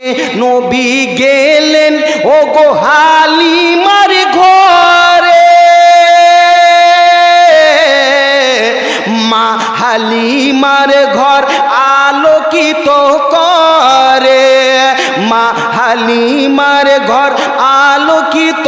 নবী গেলেন ও গো হালিমার ঘরে। মা হালিমার ঘর আলোকিত করে। মা হালিমার ঘর আলোকিত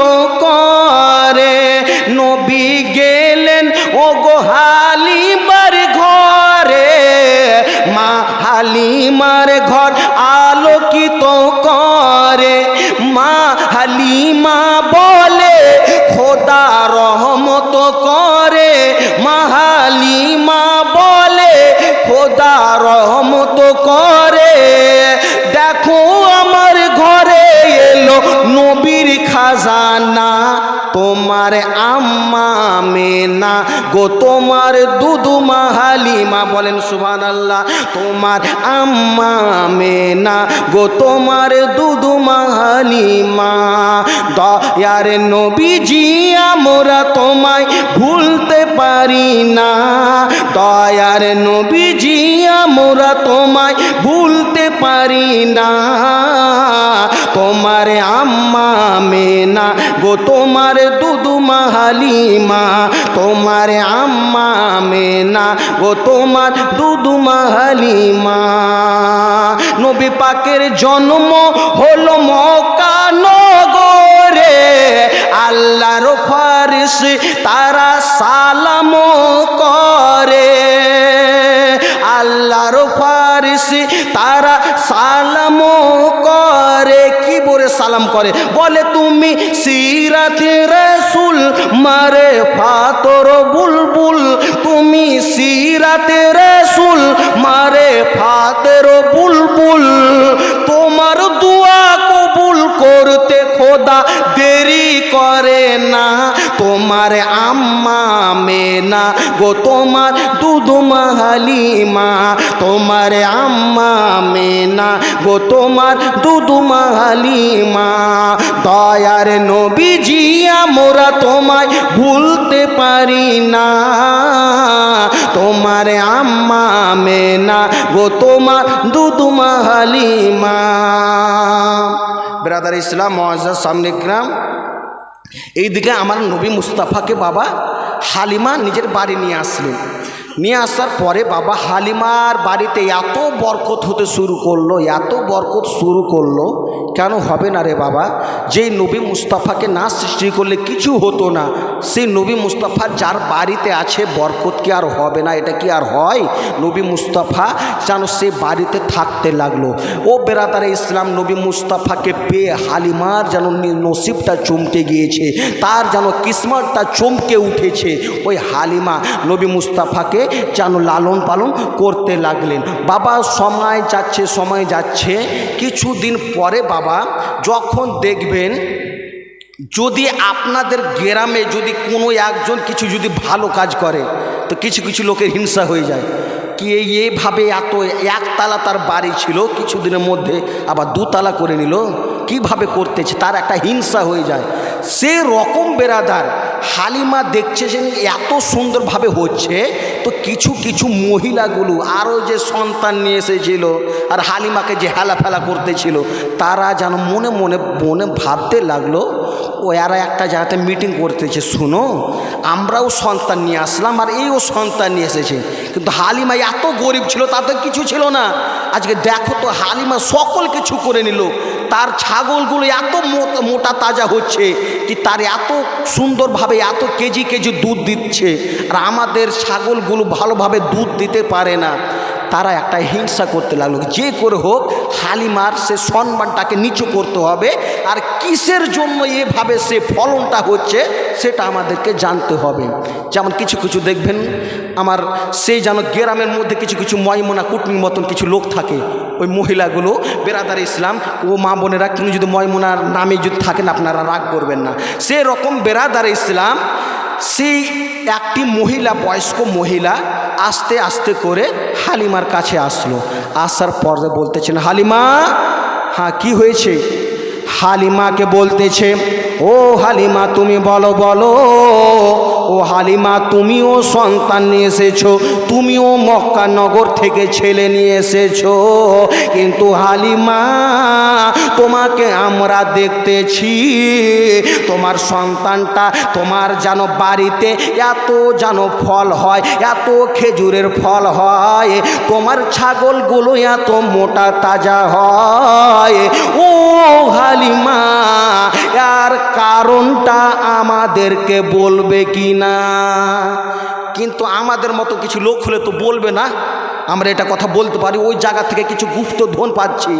রহমত করে। দেখো আমার ঘরে এলো নবীর খাজানা। তোমার আম্মা মেনা গো, তোমার দুদু হালিমা বলেন সুবান আল্লাহ তোমার আম্মা মেনা গো, তোমার দুদু হালিমা দয়ার নবীজি, আমরা তোমায় ভুলতে পারি না। দয়ার নবীজি, আমরা তোমায় ভুলতে পারি না। তোমার আম্মা মেনা গো, তোমার দুদু হালিমা তোমার আম্মা মেনা গো, তোমার দুদু হালিমা নবী পাকের জন্ম হলো মক্কা নগরে। আল্লাহর ফারিস তারা সালাম করে। আল্লাহর ফারিস তারা সালাম করে। কি বলে সালাম করে? বলে, তুমি সিরাতে রসুল, মারে ফাতর বুলবুল। তুমি সিরাতে রসুল, মারে ফাতের বুলবুল। তোমার দুয়া কবুল করতে খোদা দেরি করে না, তোমার আম্মা মেনা গো, তোমার দুধুমা হালিমা তোমার আম্মা মেনা গো, তোমার দুধুমা হালিমা দয়ার নবীজি, আমরা তোমায় ভুলতে পারি না। তোমার আম্মা মেনা গো, তোমার দুধুমা হালিমা ব্রাদার ইসলাম মহাজার সামনে গ্রাম। এইদিকে আমার নবী মুস্তাফাকে বাবা হালিমা নিজের বাড়ি নিয়ে আসলেন। নিয়ে আসার পরে বাবা হালিমার বাড়িতে এত বরকত হতে শুরু করল, এত বরকত শুরু করল, কেন হবে না রে বাবা? যেই নবী মুস্তাফাকে না সৃষ্টি করলে কিছু হতো না, সেই নবী মুস্তাফা যার বাড়িতে আছে, বরকত কি আর হবে না? এটা কি আর হয়? নবী মুস্তাফা যেন সে বাড়িতে থাকতে লাগল। ও বেরাদারে ইসলাম, নবী মুস্তাফাকে পেয়ে হালিমার যেন নসিবটা চমকে গিয়েছে, তার যেন কিসমতটা চমকে উঠেছে। ওই হালিমা নবী মুস্তাফাকে যেন লালন পালন করতে লাগলেন। বাবা সময় যাচ্ছে সময় যাচ্ছে। কিছুদিন পরে বাবা যখন দেখবেন, যদি আপনাদের গ্রামে যদি কোনো একজন কিছু যদি ভালো কাজ করে, তো কিছু কিছু লোকের হিংসা হয়ে যায়। কি এই এইভাবে এত একতলা তার বাড়ি ছিল, কিছুদিনের মধ্যে আবার দুতলা করে নিল। কীভাবে করতেছে? তার একটা হিংসা হয়ে যায়। সে রকম বেরাদার, হালিমা দেখছে যে এত সুন্দরভাবে হচ্ছে, তো কিছু কিছু মহিলাগুলো, আরও যে সন্তান নিয়ে এসেছিল আর হালিমাকে যে হেলাফেলা করতেছিল, তারা যেন মনে মনে মনে ভাবতে লাগল, ও এরা একটা জায়গাতে মিটিং করতেছে, শুনো, আমরাও সন্তান নিয়ে আসলাম আর এইও সন্তান নিয়ে এসেছে। কিন্তু হালিমা এত গরিব ছিল তাতে কিছু ছিল না। আজকে দেখো তো হালিমা সকল কিছু করে নিল। তার ছাগলগুলো এত মোটা তাজা হচ্ছে কি তার এত সুন্দরভাবে এত কেজি কেজি দুধ দিচ্ছে। আর আমাদের ছাগলগুলো ভালোভাবে দুধ দিতে পারে না। তারা একটা হিংসা করতে লাগল যে করে হোক হালিমার সে সম্মানটাকে নিচু করতে হবে। আর কিসের জন্য এভাবে সে ফলনটা হচ্ছে সেটা আমাদেরকে জানতে হবে। যেমন কিছু কিছু দেখবেন আমার সেই যেন গ্রামের মধ্যে কিছু কিছু ময়মনা কুটনির মতন কিছু লোক থাকে, ওই মহিলাগুলো, বেরাদার ইসলাম ও মা বোনেরা কোনো যদি ময়মনার নামে যদি থাকেন, আপনারা রাগ করবেন না। সেরকম বেরাদার ইসলাম, সেই একটি মহিলা, বয়স্ক মহিলা, আস্তে আস্তে করে হালিমার কাছে আসলো। আসার পরে বলতেছেন, হালিমা হ্যাঁ কি হয়েছে? হালিমাকে বলতেছে, ও হালিমা, তুমি বলো বলো ও হালিমা, তুমিও সন্তান নিয়ে এসেছ, তুমিও মক্কানগর থেকে ছেলে নিয়ে এসেছ। কিন্তু হালিমা, তোমাকে আমরা দেখতেছি, তোমার সন্তানটা তোমার যেন বাড়িতে এত যেন ফল হয়, এত খেজুরের ফল হয়, তোমার ছাগলগুলো এত মোটা, তাজা হয়। ও হালিমা আর কারণটা আমাদেরকে বলবে কি না কিন্তু আমাদের মতো কিছু লোক হলে তো বলবে না। আমরা এটা কথা বলতে পারি, ওই জায়গা থেকে কিছু গুপ্ত ধন পাচ্ছি,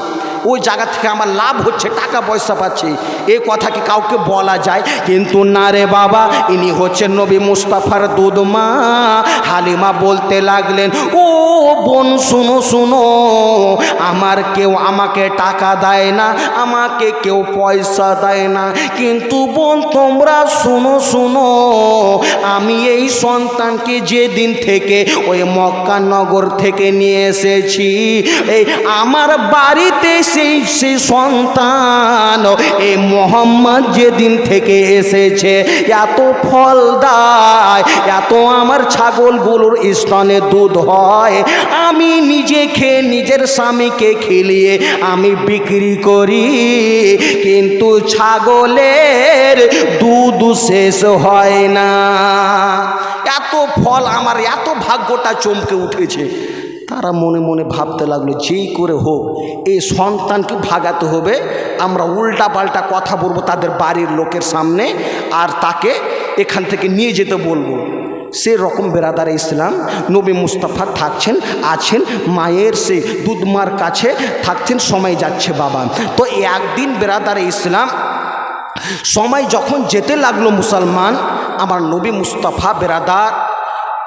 ওই জায়গা থেকে আমার লাভ হচ্ছে, টাকা পয়সা পাচ্ছি। এই কথা কি কাউকে বলা যায়? কিন্তু না রে বাবা, ইনি হচ্ছেন নবী মুস্তাফার দুধমা। হালিমা বলতে লাগলেন, ও বোন, শুনো শুনো, আমার কেউ আমাকে টাকা দেয় না, আমাকে কেউ পয়সা দেয় না। কিন্তু বোন, তোমরা শুনো শুনো, আমি এই সন্তানকে যেদিন থেকে ওই মক্কা নগর থেকে নিয়ে এসেছি। এই আমার বাড়িতে সেই সেই সন্তান এই মোহাম্মদ যেদিন থেকে এসেছে, এত ফল দেয়, এত আমার ছাগলগুলোর স্তনে দুধ হয়। আমি নিজে খেয়ে নিজের স্বামীকে খেলিয়ে আমি বিক্রি করি। কিন্তু ছাগলের দুধ শেষ হয় না। এত ফল আমার, এত ভাগ্যটা চমকে উঠেছে। তারা মনে মনে ভাবতে লাগল যেই করে হোক, এই সন্তানকে ভাগাতে হবে। আমরা উল্টা পাল্টা কথা বলব তাদের বাড়ির লোকের সামনে আর তাকে এখান থেকে নিয়ে যেতে বলব। সে রকম বেরাদার ইসলাম, নবী মুস্তাফা থাকছেন, আছেন, মায়ের সে দুধমার কাছে থাকছেন, সময় যাচ্ছে বাবা। তো একদিন বেরাদার ইসলাম সময় যখন যেতে লাগল মুসলমান, আমার নবী মুস্তাফা বেরাদার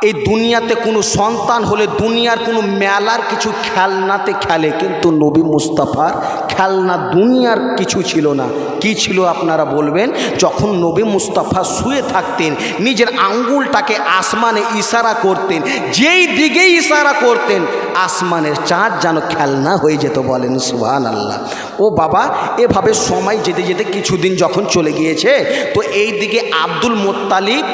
এই দুনিয়াতে কোনো সন্তান হলে দুনিয়ার কোনো মেলার কিছু খেলনাতে খেলে, কিন্তু নবী মুস্তাফার খেলনা দুনিয়ার কিছু ছিল না। কি ছিল আপনারা বলবেন? যখন নবী মুস্তাফা শুয়ে থাকতেন, নিজের আঙ্গুলটাকে আসমানে ইশারা করতেন, যেই দিকেই ইশারা করতেন, আসমানের চাঁদ যেন খেলনা হয়ে যেত বলেন সুহান আল্লাহ ও বাবা, এভাবে সময় যেতে যেতে কিছুদিন যখন চলে গিয়েছে, তো এই দিকে আব্দুল মোত্তালিব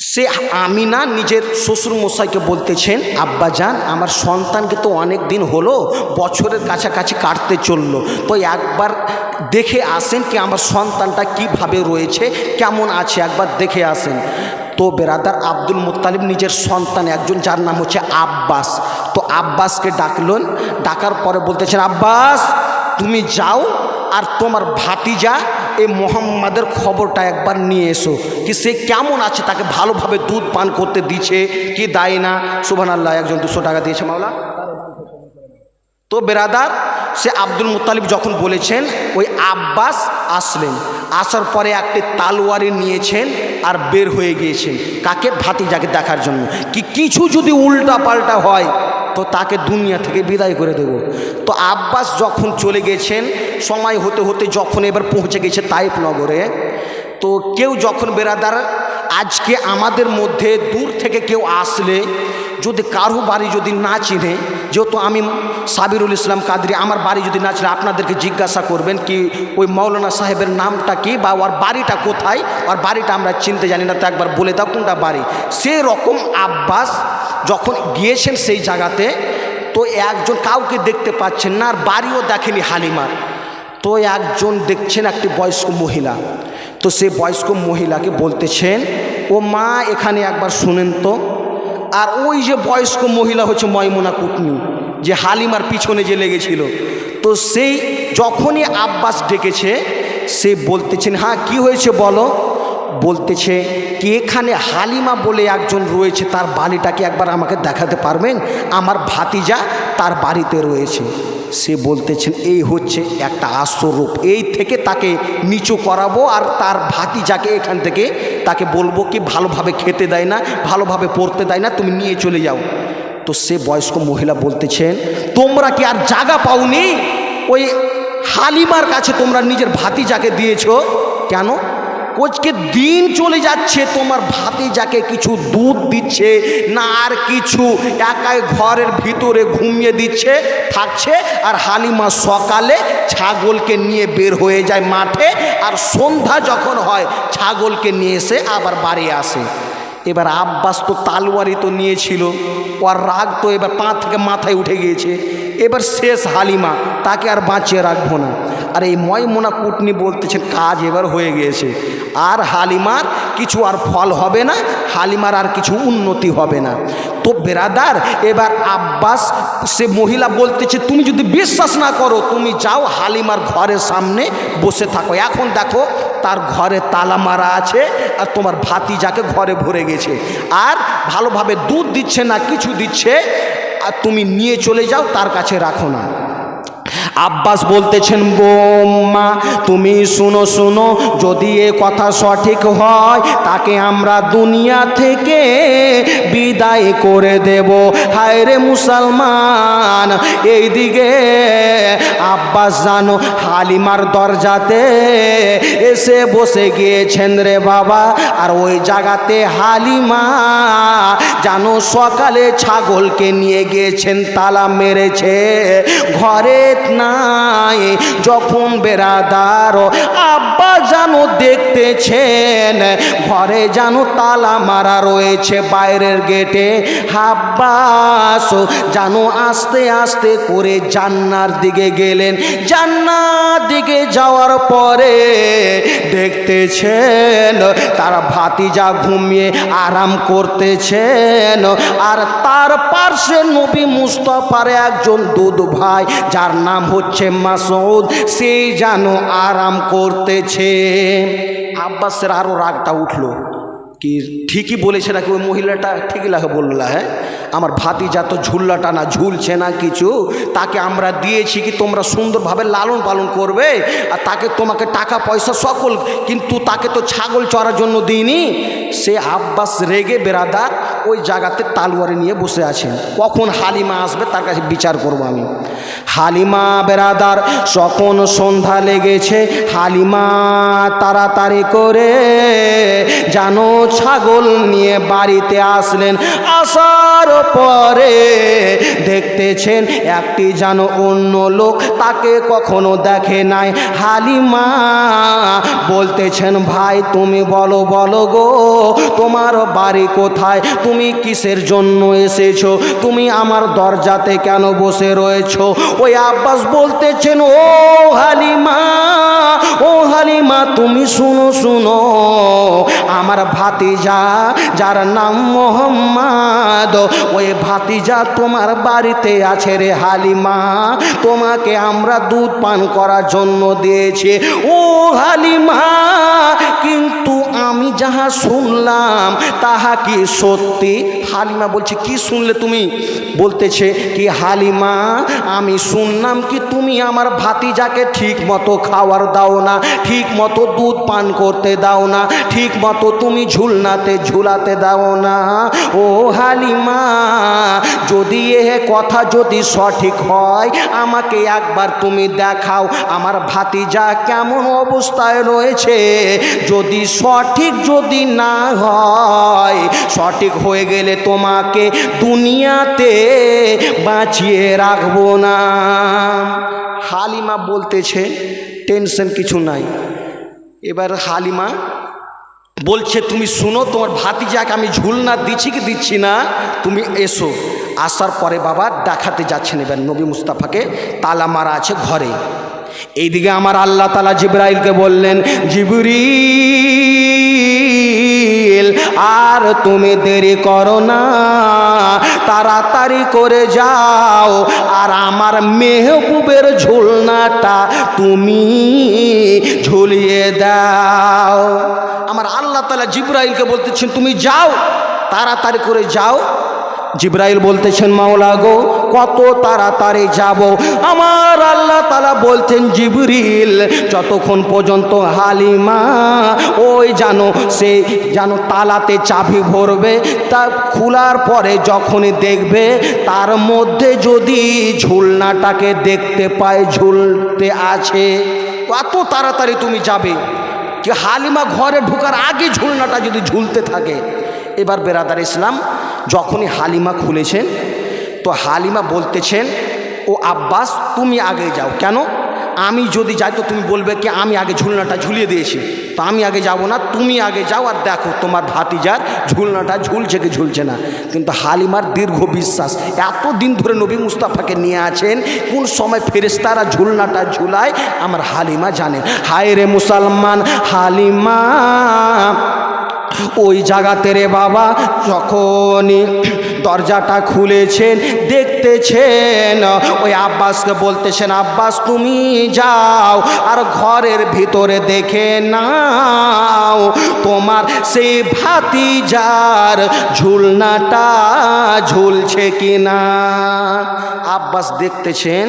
সে আমিনা নিজের শ্বশুর মশাইকে বলতেছেন, আব্বা যান, আমার সন্তানকে তো অনেক দিন হলো, বছরের কাছাকাছি কাটতে চলল। তো একবার দেখে আসেন কি আমার সন্তানটা কীভাবে রয়েছে, কেমন আছে, একবার দেখে আসেন। তো বেরাদার আব্দুল মুত্তালিব নিজের সন্তান একজন, যার নাম হচ্ছে আব্বাস। তো আব্বাসকে ডাকলেন, ডাকার পরে বলতেছেন, আব্বাস, তুমি যাও আর তোমার ভাতিজা এই মোহাম্মদের খবরটা একবার নিয়ে এসো কি সে কেমন আছে, তাকে ভালোভাবে দুধ পান করতে দিচ্ছে, কি দেয় না? সুবান আল্লাহ একজন দুশো টাকা দিয়েছে মাওলা। তো বেরাদার, সে আব্দুল মুতালিব যখন বলেছেন, ওই আব্বাস আসলেন। আসার পরে একটি তালোয়ারি নিয়েছেন আর বের হয়ে গিয়েছেন কাকে? ভাতিজাকে দেখার জন্য। কি কিছু যদি উল্টা পাল্টা হয় তো তাকে দুনিয়া থেকে বিদায় করে দেব। তো আব্বাস যখন চলে গেছেন, সময় হতে হতে যখন এবার পৌঁছে গেছে তাইপ নগরে তো কেউ যখন বেরাদার, আজকে আমাদের মধ্যে দূর থেকে কেউ আসলে যদি কারও বাড়ি যদি না চিনে, যেহেতু আমি সাবিরুল ইসলাম কাদরি, আমার বাড়ি যদি না চিনে, আপনাদেরকে জিজ্ঞাসা করবেন কি, ওই মৌলানা সাহেবের নামটা কি বা ওর বাড়িটা কোথায়? ওর বাড়িটা আমরা চিনতে জানি না, তো একবার বলে দাও কোনটা বাড়ি। সেই রকম আব্বাস যখন গিয়েছেন সেই জায়গাতে, তো একজন কাউকে দেখতে পাচ্ছেন না, আর বাড়িও দেখেনি হালিমার। তো একজন দেখছেন একটি বয়স্ক মহিলা। তো সে বয়স্ক মহিলাকে বলতেছেন, ও মা, এখানে একবার শুনেন তো। আর ওই যে বয়স্ক মহিলা হচ্ছে ময়মুনা কুটনি, যে হালিমার পিছনে যে লেগেছিল। তো সেই যখনই আব্বাস ডেকেছে, সে বলতেছেন হ্যাঁ কি হয়েছে বলো? বলতেছে কি, এখানে হালিমা বলে একজন রয়েছে, তার বাড়িটাকে একবার আমাকে দেখাতে পারবেন? আমার ভাতিজা তার বাড়িতে রয়েছে। সে বলতেছেন, এই হচ্ছে একটা আশ্বরূপ এই থেকে তাকে নিচু করাবো আর তার ভাতিজাকে এখান থেকে তাকে বলব কি, ভালোভাবে খেতে দেয় না, ভালোভাবে পড়তে দেয় না, তুমি নিয়ে চলে যাও। তো সে বয়স্ক মহিলা বলতেছেন, তোমরা কি আর জায়গা পাওনি? ওই হালিমার কাছে তোমরা নিজের ভাতিজাকে দিয়েছ? কেন? কোচকে দিন চলে যাচ্ছে, তোমার ভাতে যাকে কিছু দুধ দিচ্ছে, না আর কিছু, একাই ঘরের ভিতরে ঘুমিয়ে দিচ্ছে, থাকছে, আর হালিমা সকালে ছাগলকে নিয়ে বের হয়ে যায় মাঠে, আর সন্ধ্যা যখন হয়, ছাগলকে নিয়ে এসে আবার বাড়ি আসে। এবার আব্বাস তো তালওয়ারি তো নিয়েছিল, ওর রাগ তো এবার পা থেকে মাথায় উঠে গিয়েছে। এবার শেষ হালিমা, তাকে আর বাঁচিয়ে রাখব না। আর এই ময়মোনা কুটনি বলতেছেন কাজ এবার হয়ে গিয়েছে। আর হালিমার কিছু আর ফল হবে না, হালিমার আর কিছু উন্নতি হবে না। তো বেরাদার, এবার আব্বাস, সে মহিলা বলতেছে, তুমি যদি বিশ্বাস না করো, তুমি যাও হালিমার ঘরের সামনে বসে থাকো। এখন দেখো, তার ঘরে তালা মারা আছে আর তোমার ভাতিজাকে ঘরে ভরে গেছে। আর ভালোভাবে দুধ দিচ্ছে না, কিছু দিচ্ছে, আর তুমি নিয়ে চলে যাও, তার কাছে রাখো না। আব্বাস বলতেছেন বোম্মা তুমি শুনো শুনো, যদি এ কথা সঠিক হয়, তাকে আমরা দুনিয়া থেকে বিদায় করে দেব। হায় রে মুসলমান, এইদিকে আব্বাস জানো, হালিমার দরজাতে এসে বসে গিয়েছেন রে বাবা, আর ওই জায়গাতে হালিমা জানো, সকালে ছাগলকে নিয়ে গিয়েছেন, তালা মেরেছে। ঘরে নাই। যখন বেড়াদার আব্বা জানো দেখতেছেন, ঘরে যেন তালা মারা রয়েছে বাইরের গেটে, হাব্বাস জানো আস্তে আস্তে করে জান্নার দিকে গেলেন। জান্নার দিকে যাওয়ার পরে দেখতেছেন, তার ভাতিজা ঘুমিয়ে আরাম করতেছেন, আর তার পার্শ্বে নবী মুস্তফার একজন দুধ ভাই, যার নাম হচ্ছে মাসুদ সে যেন আরাম করতেছে। আব্বাসের আরও রাগটা উঠল। কি, ঠিকই বলেছে নাকি ওই মহিলাটা? ঠিকই লাগে বললা হ্যাঁ? আমার ভাতিজা তো ঝুল্লাটা না, ঝুলছে না কিছু। তাকে আমরা দিয়েছি কি তোমরা সুন্দরভাবে লালন পালন করবে? আর তাকে তোমাকে টাকা, পয়সা সকল, কিন্তু তাকে তো ছাগল চড়ার জন্য দিইনি। সে আব্বাস রেগে বেরাদার ওই জায়গাতে তালুয়ারে নিয়ে বসে আছেন কখন হালিমা আসবে তার কাছে বিচার করব আমি। হালিমা বেরাদার যখন সন্ধ্যা লেগেছে। হালিমা তাড়াতাড়ি করে জানো, ছাগল নিয়ে বাড়িতে আসলেন। আসার পরে দেখতেছেন একটি যেন অন্য লোক তাকে কখনো দেখে নাই। হালিমা বলতেছেন, ভাই, তুমি বলো বলো গো, তোমার বাড়ি কোথায়? তুমি কিসের জন্য এসেছ? তুমি আমার দরজাতে কেন বসে রয়েছো? ওই আব্বাস বলতেছেন, ও হালিমা ও হালিমা, তুমি শুনো শুনো। আমার ভাতিজা, যার নাম মোহাম্মদ, ওই ভাতিজা তোমার বাড়িতে আছে রে হালিমা। তোমাকে আমরা দুধ পান করার জন্য দিয়েছি। ও হালিমা, কিন্তু আমি যাহা শুনলাম, তাহা কি সত্যি? হালিমা বলছে, কি শুনলে তুমি? বলতেছে কি, হালিমা, আমি শুনলাম কি তুমি আমার ভাতিজাকে ঠিক মতো খাওয়ার দাও না, ঠিক মতো দুধ পান করতে দাও না, ঠিক মতো তুমি ঝুলনাতে ঝুলাতে দাও না। ও হালিমা, যদি এ কথা যদি সঠিক হয়, আমাকে একবার তুমি দেখাও, আমার ভাতিজা কেমন অবস্থায় রয়েছে। যদি সঠিক যদি না হয়, সঠিক হয়ে গেলে তোমাকে দুনিয়াতে বাঁচিয়ে রাখব না। হালিমা বলতেছে টেনশন কিছু নাই। এবার হালিমা বলছে, তুমি শুনো, তোমার ভাতিজাকে আমি ঝুলনা দিচ্ছি কি দিচ্ছি না, তুমি এসো। আসার পরে বাবা দেখাতে যাচ্ছেন এবার নবী মুস্তাফাকে, তালা মারা আছে ঘরে। এইদিকে আমার আল্লাহ তালা জিব্রাইলকে বললেন, জিবরিল আর তুমি দেরি করো না। তাড়াতাড়ি করে যাও। আর আমার মেহবুবের ঝুলনাটা তুমি ঝুলিয়ে দাও। আমার আল্লাহ তালা জিব্রাইলকে বলতেছেন, তুমি যাও, তাড়াতাড়ি করে যাও। জিব্রাইল বলতেছেন, মাওলা গো, কত তাড়াতাড়ি যাব। আমার আল্লাহ তালা বলতেন জিবরিল, যতক্ষণ পর্যন্ত হালিমা, ওই জানো, সে জানো তালাতে চাবি ভরবে, তা খোলার পরে যখনই দেখবে, তার মধ্যে যদি ঝুলনাটাকে দেখতে পায়, ঝুলতে আছে, কত তাড়াতাড়ি তুমি যাবে? কি হালিমা ঘরে ঢোকার আগে ঝুলনাটা যদি ঝুলতে থাকে? এবার বেরাদার ইসলাম যখনই হালিমা খুলেছেন, তো হালিমা বলতেছেন, ও আব্বাস, তুমি আগে যাও। কেন? আমি যদি যাই, তো তুমি বলবে কি, আমি আগে ঝুলনাটা ঝুলিয়ে দিয়েছি। তো আমি আগে যাব না, তুমি আগে যাও আর দেখো তোমার ভাতিজার ঝুলনাটা ঝুলছে কি ঝুলছে না। কিন্তু হালিমার দীর্ঘ বিশ্বাস এত দিন ধরে নবী মুস্তাফাকে নিয়ে আছেন, কোন সময় ফেরেস্তারা ঝুলনাটা ঝুলায়, আমার হালিমা জানে। হায় রে মুসলমান হালিমা ওই জায়গাতে রে বাবা, যখনই দরজাটা খুলেছেন, দেখতেছেন, ওই আব্বাসকে বলতেছেন, আব্বাস, তুমি যাও আর ঘরের ভিতরে দেখে নাও, তোমার সেই ভাতিজার ঝুলনাটা ঝুলছে কিনা? আব্বাস দেখতেছেন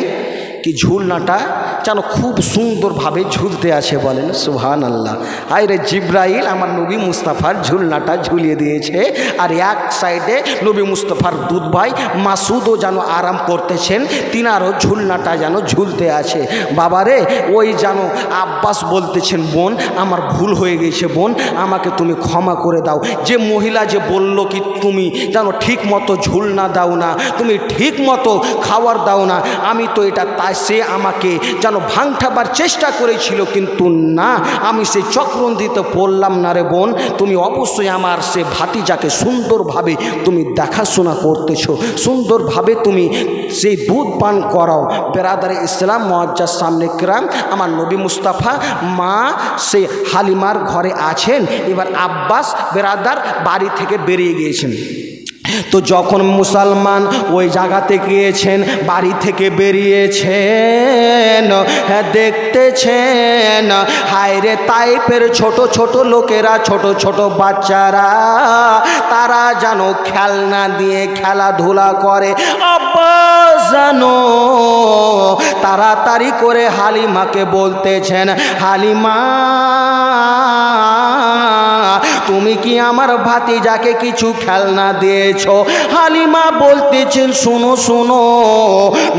কি ঝুলনাটা যেন খুব সুন্দরভাবে ঝুলতে আছে বলেন সুহান আল্লাহ আরে জিব্রাইল, আমার নবী মুস্তাফার ঝুলনাটা ঝুলিয়ে দিয়েছে। আর এক সাইডে নবী মুস্তাফার দুধ ভাই মাসুদও যেন আরাম করতেছেন, তিনারও ঝুলনাটা যেন ঝুলতে আছে বাবারে, ওই যেন আব্বাস বলতেছেন, বোন, আমার ভুল হয়ে গেছে, বোন, আমাকে তুমি ক্ষমা করে দাও। যে মহিলা যে বলল কি তুমি যেন ঠিক মতো ঝুলনা দাও না, তুমি ঠিক মতো খাবার দাও না, আমি তো এটা তাই সে আমাকে যেন ভাঙঠাবার চেষ্টা করেছিল, কিন্তু না, আমি সেই চক্রন্দিতে পড়লাম না রে বোন। তুমি অবশ্যই আমার সে ভাতিজাকে সুন্দরভাবে তুমি দেখাশোনা করতেছ। সুন্দরভাবে তুমি সেই দুধ পান করাও। বেরাদারে ইসলাম, মজ্জার সামনে ক্রাম, আমার নবী মুস্তাফা, মা সে হালিমার ঘরে আছেন। এবার আব্বাস বেরাদার বাড়ি থেকে বেরিয়ে গিয়েছেন। তো যখন মুসলমান ওই জায়গাতে গিয়েছেন, বাড়ি থেকে বেরিয়েছেন হ্যাঁ দেখতেছেন, হায়রে তাইপের ছোট ছোট লোকেরা, ছোট ছোট বাচ্চারা, তারা যেন খেলনা দিয়ে খেলাধুলা করে। আব্বাস জানো, তাড়াতাড়ি করে হালিমাকে বলতেছেন, হালিমা তুমি কি আমার ভাতিজাকে কিছু খেলনা দিয়েছ? হালিমা বলতেছেন শুনো শুনো,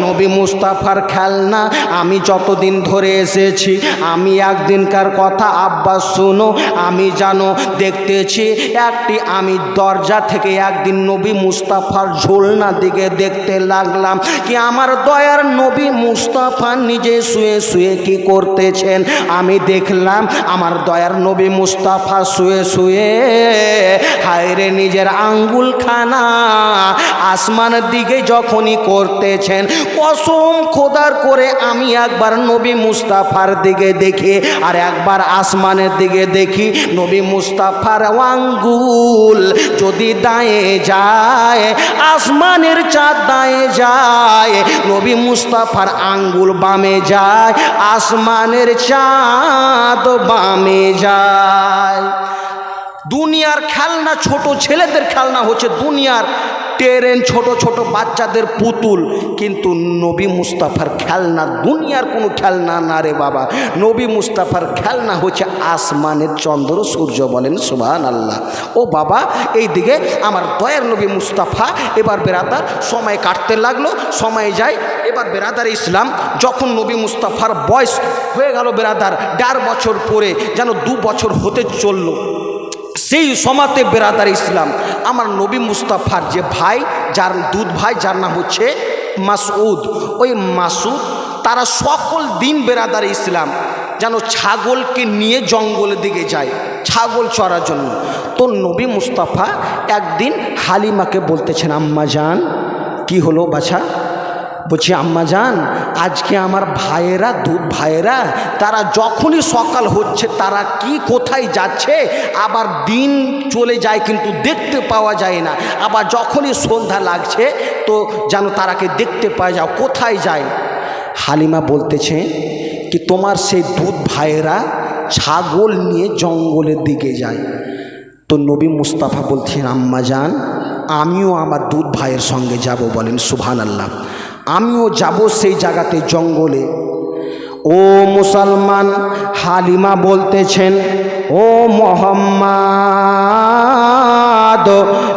নবী মুস্তাফার খেলনা আমি যতদিন ধরে এসেছি, আমি একদিনকার কথা আব্বাস শুনো, আমি জানো দেখতেছি একটি আমি দরজা থেকে একদিন নবী মুস্তাফার ঝোলনা দিকে দেখতে লাগলাম কি আমার দয়ার নবী মুস্তাফা নিজে শুয়ে শুয়ে কি করতেছেন? আমি দেখলাম আমার দয়ার নবী মুস্তাফা শুয়ে শুয়ে, হায়রে নিজের আঙ্গুল খানা আসমানের দিকে যখনই করতেছেন, কসম খোদার করে আমি একবার নবী মুস্তাফার দিকে দেখি, আর একবার আসমানের দিকে দেখি, নবী মুস্তাফার আঙ্গুল যদি দায়ে যায়, আসমানের চাঁদ দায়ে যায়, নবী মুস্তাফার আঙ্গুল বামে যায়, আসমানের চাঁদ বামে যায়। দুনিয়ার খেলনা ছোট ছেলেদের খেলনা হচ্ছে দুনিয়ার ট্রেন ছোট ছোট বাচ্চাদের পুতুল। কিন্তু নবী মুস্তাফার খেলনা, দুনিয়ার কোনো খেলনা না রে বাবা। নবী মুস্তাফার খেলনা হচ্ছে আসমানের চন্দ্র, সূর্য বলেন সুবাহান আল্লাহ ও বাবা এই দিকে আমার দয়ার নবী মুস্তাফা, এবার বেরাদার, সময় কাটতে লাগল, সময় যায়। এবার বেরাদার ইসলাম, যখন নবী মুস্তাফার বয়স হয়ে গেল বেরাদার, দেড় বছর পরে, যেন দু বছর হতে চলল। সেই সমাতে বেরাদার ইসলাম, আমার নবী মুস্তাফার যে ভাই, যার দুধ ভাই, যার নাম হচ্ছে মাসউদ, ওই মাসুদ তারা সকল দিন বেরাদার ইসলাম, যেন ছাগলকে নিয়ে জঙ্গলের দিকে যায়, ছাগল চড়ার জন্য। তো নবী মুস্তাফা একদিন হালিমাকে বলতেছেন, আম্মা যান কি হলো বাছা? বলছি, আম্মা যান আজকে আমার ভাইয়েরা দুধ ভাইয়েরা, তারা যখনই সকাল হচ্ছে, তারা কি কোথায় যাচ্ছে, আবার দিন চলে যায় কিন্তু দেখতে পাওয়া যায় না। আবার যখনই সন্ধ্যা লাগছে, তো যেন তারাকে দেখতে পাওয়া যাও কোথায় যায়? হালিমা বলতেছে কি, তোমার সেই দুধ ভাইয়েরা ছাগল নিয়ে জঙ্গলের দিকে যায়। তো নবী মুস্তাফা বলছেন, আম্মা যান আমিও আমার দুধ ভাইয়ের সঙ্গে যাব বলেন সুভান আল্লাহ আমিও যাব সেই জায়গাতে জঙ্গলে। ও মুসলমান, হালিমা বলতেছেন, ও মোহাম্মদ,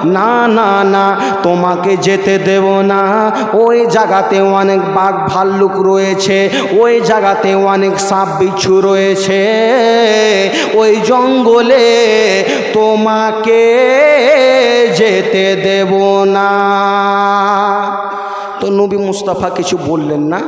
না না না, তোমাকে যেতে দেব না। ওই জায়গাতে অনেক বাঘ ভাল্লুক রয়েছে, ওই জায়গাতে অনেক সাপ বিচ্ছু রয়েছে। ওই জঙ্গলে তোমাকে যেতে দেব না। তো নবী মুস্তাফা কিছু বললেন না।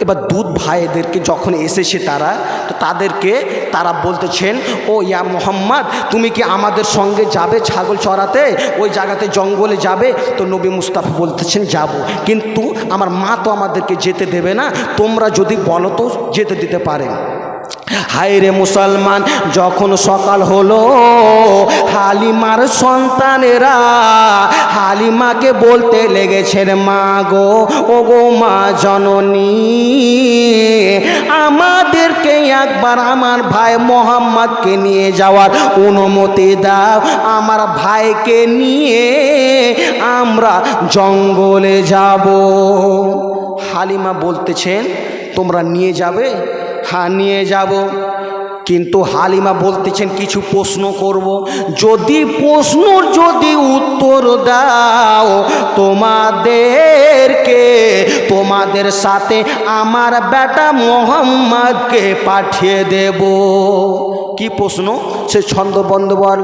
এবার দুধ ভাইদেরকে যখন এসেছে তারা, তো তাদেরকে তারা বলতেছেন, ও ইয়া মোহাম্মদ, তুমি কি আমাদের সঙ্গে যাবে ছাগল চড়াতে? ওই জায়গাতে জঙ্গলে যাবে? তো নবী মুস্তাফা বলতেছেন, যাব। কিন্তু আমার মা তো আমাদেরকে যেতে দেবে না। তোমরা যদি বলো তো যেতে দিতে পারেন হায় রে মুসলমান, যখন সকাল হলো, হালিমার সন্তানেরা হালিমাকে বলতে লেগেছেন, মা গো ও গো মা জননী, আমাদেরকে একবার আমার ভাই মোহাম্মদকে নিয়ে যাওয়ার অনুমতি দাও। আমার ভাইকে নিয়ে আমরা জঙ্গলে যাব। হালিমা বলতেছেন, তোমরা নিয়ে যাবে? হ্যাঁ নিয়ে যাব। কিন্তু হালিমা বলতেছেন, কিছু প্রশ্ন করব। যদি প্রশ্ন যদি উত্তর দাও, তোমাদেরকে, তোমাদের সাথে আমার বেটা মোহাম্মদকে পাঠিয়ে দেব। কি প্রশ্ন? সে ছন্দবন্ধ বল।